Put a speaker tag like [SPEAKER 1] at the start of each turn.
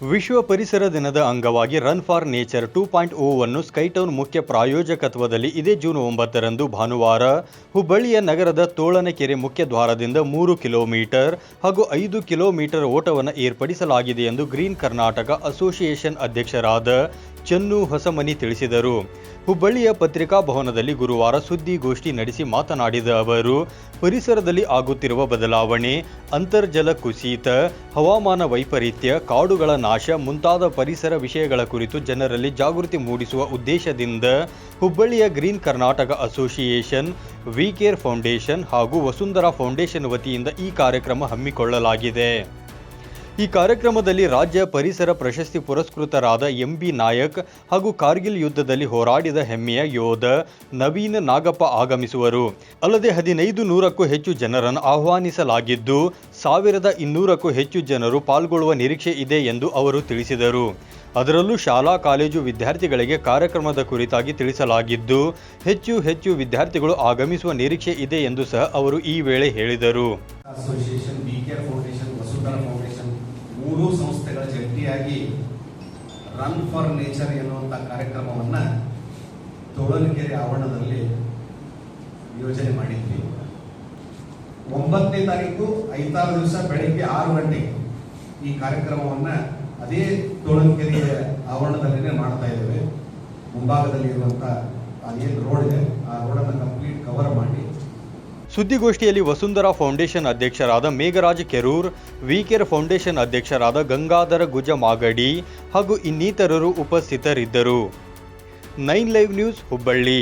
[SPEAKER 1] ವಿಶ್ವ ಪರಿಸರ ದಿನದ ಅಂಗವಾಗಿ run for nature two point ಓವನ್ನು Skytown ಮುಖ್ಯ ಪ್ರಾಯೋಜಕತ್ವದಲ್ಲಿ ಇದೇ ಜೂನ್ ಒಂಬತ್ತರಂದು ಭಾನುವಾರ ಹುಬ್ಬಳ್ಳಿಯ ನಗರದ ತೋಳನಕೆರೆ ಮುಖ್ಯ ದ್ವಾರದಿಂದ ಮೂರು ಕಿಲೋಮೀಟರ್ ಹಾಗೂ ಐದು ಕಿಲೋಮೀಟರ್ ಓಟವನ್ನು ಏರ್ಪಡಿಸಲಾಗಿದೆ ಎಂದು ಗ್ರೀನ್ ಕರ್ನಾಟಕ ಅಸೋಸಿಯೇಷನ್ ಅಧ್ಯಕ್ಷರಾದ ಚನ್ನು ಹೊಸಮನಿ ತಿಳಿಸಿದರು. ಹುಬ್ಬಳ್ಳಿಯ ಪತ್ರಿಕಾ ಭವನದಲ್ಲಿ ಗುರುವಾರ ಸುದ್ದಿಗೋಷ್ಠಿ ನಡೆಸಿ ಮಾತನಾಡಿದ ಅವರು, ಪರಿಸರದಲ್ಲಿ ಆಗುತ್ತಿರುವ ಬದಲಾವಣೆ, ಅಂತರ್ಜಲ ಕುಸಿತ, ಹವಾಮಾನ ವೈಪರೀತ್ಯ, ಕಾಡುಗಳ ನಾಶ ಮುಂತಾದ ಪರಿಸರ ವಿಷಯಗಳ ಕುರಿತು ಜನರಲ್ಲಿ ಜಾಗೃತಿ ಮೂಡಿಸುವ ಉದ್ದೇಶದಿಂದ ಹುಬ್ಬಳ್ಳಿಯ green Karnataka association, we care foundation ಹಾಗೂ ವಸುಂಧರಾ ಫೌಂಡೇಶನ್ ವತಿಯಿಂದ ಈ ಕಾರ್ಯಕ್ರಮ ಹಮ್ಮಿಕೊಳ್ಳಲಾಗಿದೆ. ಈ ಕಾರ್ಯಕ್ರಮದಲ್ಲಿ ರಾಜ್ಯ ಪರಿಸರ ಪ್ರಶಸ್ತಿ ಪುರಸ್ಕೃತರಾದ ಎಂ ಬಿ ನಾಯಕ್ ಹಾಗೂ ಕಾರ್ಗಿಲ್ ಯುದ್ಧದಲ್ಲಿ ಹೋರಾಡಿದ ಹೆಮ್ಮೆಯ ಯೋಧ ನವೀನ್ ನಾಗಪ್ಪ ಆಗಮಿಸುವರು. ಅಲ್ಲದೆ ಹದಿನೈದು ನೂರಕ್ಕೂ ಹೆಚ್ಚು ಜನರನ್ನು ಆಹ್ವಾನಿಸಲಾಗಿದ್ದು, ಸಾವಿರದ ಇನ್ನೂರಕ್ಕೂ ಹೆಚ್ಚು ಜನರು ಪಾಲ್ಗೊಳ್ಳುವ ನಿರೀಕ್ಷೆ ಇದೆ ಎಂದು ಅವರು ತಿಳಿಸಿದರು. ಅದರಲ್ಲೂ ಶಾಲಾ, ಕಾಲೇಜು ವಿದ್ಯಾರ್ಥಿಗಳಿಗೆ ಕಾರ್ಯಕ್ರಮದ ಕುರಿತಾಗಿ ತಿಳಿಸಲಾಗಿದ್ದು, ಹೆಚ್ಚು ಹೆಚ್ಚು ವಿದ್ಯಾರ್ಥಿಗಳು ಆಗಮಿಸುವ ನಿರೀಕ್ಷೆ ಇದೆ ಎಂದು ಸಹ ಅವರು ಈ ವೇಳೆ ಹೇಳಿದರು
[SPEAKER 2] association we care foundation Vasundhara foundation ಮೂರೂ ಜಂಟಿಯಾಗಿ ರನ್ ಫಾರ್ ನೇಚರ್ ಎನ್ನುವಂಥ ಕಾರ್ಯಕ್ರಮವನ್ನು ತೋಳನಕೆರೆ ಆವರಣದಲ್ಲಿ ಯೋಜನೆ ಮಾಡಿದ್ವಿ. ಒಂಬತ್ತನೇ ತಾರೀಕು ಐದಾರು ದಿವಸ ಬೆಳಿಗ್ಗೆ ಆರು ಗಂಟೆಗೆ ಈ ಕಾರ್ಯಕ್ರಮವನ್ನು ಅದೇ ತೋಳನಕೆರೆಯ ಆವರಣದಲ್ಲೇ ಮಾಡ್ತಾ ಇದ್ದೇವೆ. ಮುಂಭಾಗದಲ್ಲಿ ಇರುವಂಥ ಏನು ರೋಡ್ ಇದೆ. ಆ ರೋಡನ್ನು ಕಂಪ್ಲೀಟ್ ಕವರ್ ಮಾಡಿ
[SPEAKER 1] ಸುದ್ದಿಗೋಷ್ಠಿಯಲ್ಲಿ ವಸುಂಧರಾ ಫೌಂಡೇಶನ್ ಅಧ್ಯಕ್ಷರಾದ ಮೇಘರಾಜ್ ಕೆರೂರ್ ವಿಕೆರ್ ಫೌಂಡೇಶನ್ ಅಧ್ಯಕ್ಷರಾದ ಗಂಗಾಧರ ಗುಜ ಮಾಗಡಿ ಹಾಗೂ ಇನ್ನಿತರರು ಉಪಸ್ಥಿತರಿದ್ದರು. Nine live news Hubballi.